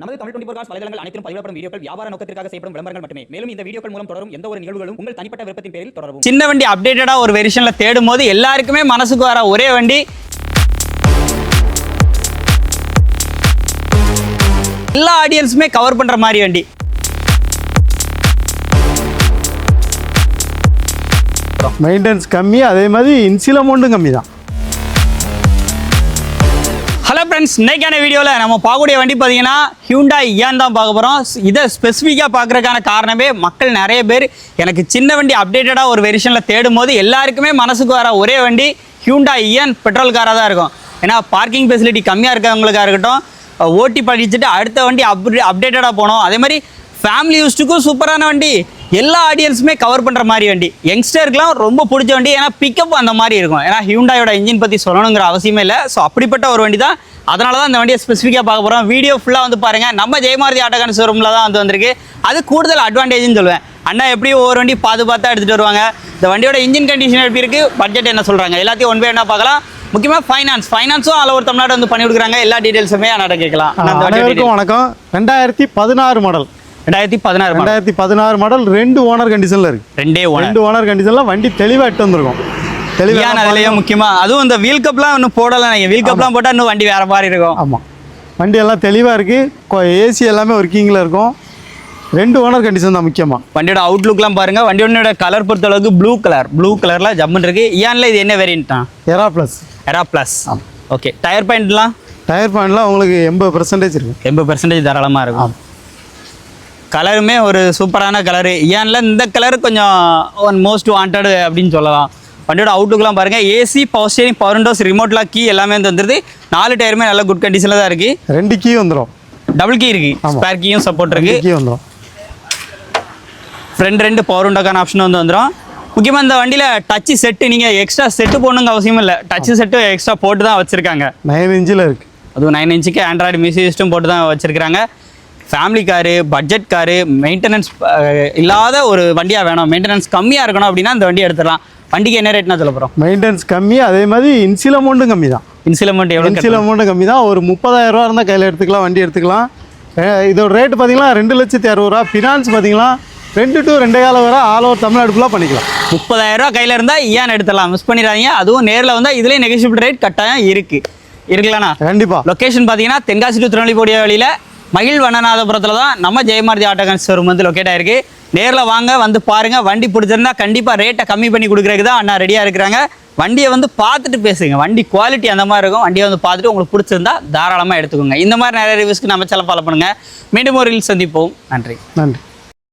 நமது Tamil twenty cos வலைதளங்கள் அனைத்தும் பதிவிடப்படும் வீடியோக்கள் வியாபார நோக்கத்திற்காக செய்யப்படும் விளம்பரங்கள் மட்டுமே. மேலும் இந்த வீடியோக்கள் மூலம் தொடரும் எந்த ஒரு நிகழ்வுகளும் உங்கள் தனிப்பட்ட விருப்பத்தின் பேரில் தொடரவும். சின்ன வண்டி அப்டேட்டடாக ஒரு வெரிஷனில் தேடும் போது எல்லாருக்குமே மனசுக்கு வர ஒரே வண்டி. எல்லா ஆடியன்ஸுமே கவர் பண்ணுற மாதிரி வண்டி. மெயின்டெனன்ஸ் கம்மி அதே மாதிரி இன்சில் அமௌண்ட்டும் கம்மி தான் ஃப்ரெண்ட்ஸ் இன்றைக்கான வீடியோவில் நம்ம பார்க்கக்கூடிய வண்டி பார்த்தீங்கன்னா ஹியூண்டா இயான் தான் பார்க்க போகிறோம் இதை ஸ்பெசிஃபிக்காக பார்க்குறதுக்கான காரணமே மக்கள் நிறைய பேர் எனக்கு சின்ன வண்டி அப்டேட்டடாக ஒரு வெரிஷனில் தேடும் போது எல்லாருக்குமே மனசுக்கு வர ஒரே வண்டி ஹியூண்டா இயன் பெட்ரோல் காராக தான் இருக்கும். ஏன்னா பார்க்கிங் ஃபெசிலிட்டி கம்மியாக இருக்கிறவங்களுக்காக இருக்கட்டும் ஓட்டி படிச்சுட்டு அடுத்த வண்டி அப்டே அப்டேட்டடாக போகணும். அதே மாதிரி ஃபேமிலி யூஸ்டுக்கும் சூப்பரான வண்டி. எல்லா ஆடியன்ஸுமே கவர் பண்ணுற மாதிரி வண்டி. யங்ஸ்டருக்குலாம் ரொம்ப பிடிச்ச வண்டி. ஏன்னா பிக்கப் அந்த மாதிரி இருக்கும். ஏன்னா ஹியூண்டாயோட இன்ஜின் பற்றி சொல்லணுங்கிற அவசியமே இல்லை. ஸோ அப்படிப்பட்ட ஒரு வண்டி தான் அதனால தான் இந்த வண்டியை ஸ்பெசிஃபிக்காக பார்க்க போகிறோம் வீடியோ ஃபுல்லாக வந்து பாருங்கள் நம்ம ஜெயமாரதி ஆட்டோகான் ஷோரூமில் தான் வந்து வந்திருக்கு. அது கூடுதல் அட்வான்டேஜ்னு சொல்லுவேன். அண்ணா எப்படி ஒவ்வொரு வண்டி பார்த்து பார்த்தா எடுத்துகிட்டு வருவாங்க? இந்த வண்டியோட இன்ஜின் கண்டிஷன் எப்படி இருக்குது பட்ஜெட் என்ன சொல்கிறாங்க எல்லாத்தையும் ஒன் பை என்ன பார்க்கலாம். முக்கியமாக ஃபைனான்ஸ் ஃபைனான்ஸும் ஆல் ஓவர் தமிழ்நாடு வந்து பண்ணி கொடுக்குறாங்க. எல்லா டீட்டெயில்ஸுமே கேட்கலாம். அண்ணா, வண்டியோட அனைவருக்கும் வணக்கம். ரெண்டாயிரத்தி பதினாறு மாடல் ரெண்டாயிரத்தி பதினாறு. ரெண்டாயிரத்தி பதினாறு மாடல் ரெண்டு ஓனர் கண்டிஷனில் இருக்கு. ரெண்டே ரெண்டு ஓனர் கண்டிஷனில் வண்டி தெளிவாக எட்டு வந்திருக்கும். ஏன் தெளிவாக அதுலயும் முக்கியமா அதுவும் இந்த வீல் கப்லாம் இன்னும் போடல நீங்க. வீல் கப்லாம் போட்டா இன்னும் வண்டி வேற மாதிரி இருக்கும். ஆமாம் வண்டி எல்லாம் தெளிவாக இருக்குது ஏசி எல்லாமே ஒர்க்கிங்கில் இருக்கும். ரெண்டு ஓனர் கண்டிஷன் தான் முக்கியமாக வண்டியோட அவுட்லுக்லாம் பாருங்க. வண்டியோட கலர் பொறுத்த அளவுக்கு ப்ளூ கலர் ப்ளூ கலர்ல ஜம்முன்னு இருக்கு. ஏன்ல இது என்ன வேரியன்ட் தான் era plus era plus okay tyre பாயிண்ட்லாம் tyre பாயிண்ட்லாம் உங்களுக்கு எண்பது பர்சன்டேஜ் இருக்கும் எண்பது பெர்சன்டேஜ் தாராளமா இருக்கும். கலருமே ஒரு சூப்பரான கலரு ஏன்ல இந்த கலர் கொஞ்சம் ஒன் மோஸ்ட் வாண்டட் அப்படின்னு சொல்லலாம். வண்டியோட அவுட்லுக்லாம் பாருங்க. AC power steering power windows ரிமோட்லாம் key எல்லாமே வந்து வந்துருது. நாலு டயருமே நல்ல குட் கண்டிஷனில் தான் இருக்கு. ரெண்டு கீ வந்துடும் டபுள் கீ இருக்கு. ஆமா. ஸ்பேர் கீயும் சப்போர்ட் இருக்கு. ரெண்டு கீ வந்துடும் ஃப்ரண்ட் ரெண்டு பவர் உண்டாக்கான ஆப்ஷன் வந்து வந்துடும் முக்கியமாக இந்த வண்டியில் டச்சு செட்டு நீங்கள் எக்ஸ்ட்ரா செட்டு போடணுங்க அவசியம் இல்லை. டச்சு செட்டு எக்ஸ்ட்ரா போட்டு தான் வச்சுருக்காங்க. நைன் இன்ச்சில் இருக்குது அதுவும் நைன் இன்ச்சுக்கு ஆண்ட்ராய்டு மியூசிக் சிஸ்டம் போட்டு தான் வச்சுருக்காங்க family car budget car maintenance இல்லாத ஒரு வண்டியாக வேணும். மெயின்டெனன்ஸ் கம்மியாக இருக்கணும் அப்படின்னா இந்த வண்டி எடுத்துடலாம். வண்டிக்கு என்ன ரேட்னா சொல்ல போகிறோம் மெயின்டெனன்ஸ் கம்மி அதே மாதிரி இன்சில் அமௌண்ட்டும் கம்மி தான். இன்சில் அமௌண்ட் எவ்வளோ இன்சில் அமௌண்ட்டும் கம்மி தான். ஒரு முப்பதாயிரம் ரூபா இருந்தால் கையில் எடுத்துக்கலாம் வண்டி எடுத்துக்கலாம். இதோட ரேட் பார்த்தீங்கன்னா ரெண்டு லட்சத்தி அறுபது ரூபா. ஃபினான்ஸ் பார்த்தீங்கன்னா ரெண்டு டு ரெண்டே காலம் வரை ஆல் ஓவர் தமிழ்நாடு ஃபுல்லாக பண்ணிக்கலாம். முப்பதாயிரம் ரூபா கையில் இருந்தால் ஏன் எடுத்துடலாம்? மிஸ் பண்ணிடாதீங்க. அதுவும் நேரில் வந்தால் இதுலேயே நெகோஷியபிள் ரேட் கட்டாயம் இருக்குது இருக்குல்லண்ணா கண்டிப்பாக லொகேஷன் பார்த்தீங்கன்னா தென்காசி டு திருநெல்வேலி போடிய வழியில் மகிழ் வண்ணநாதபுரத்தில் தான் நம்ம ஜெயமாரதி ஆட்டோகன்ஸ் ஷோரூம் வந்து லொக்கேட் ஆயிருக்கு. நேரில் வாங்க வந்து பாருங்கள் வண்டி பிடிச்சிருந்தா கண்டிப்பாக ரேட்டை கம்மி பண்ணி கொடுக்குறதுக்கு தான் அண்ணா ரெடியாக இருக்கிறாங்க. வண்டியை வந்து பார்த்துட்டு பேசுங்க. வண்டி குவாலிட்டி அந்த மாதிரி இருக்கும். வண்டியை வந்து பார்த்துட்டு உங்களுக்கு பிடிச்சிருந்தா தாராளமாக எடுத்துக்கோங்க. இந்த மாதிரி நிறைய ரிவ்யூஸ்க்கு நம்ம சேனல் ஃபாலோ பண்ணுங்கள் மீண்டும் ஒரு சந்திப்போம். நன்றி. நன்றி.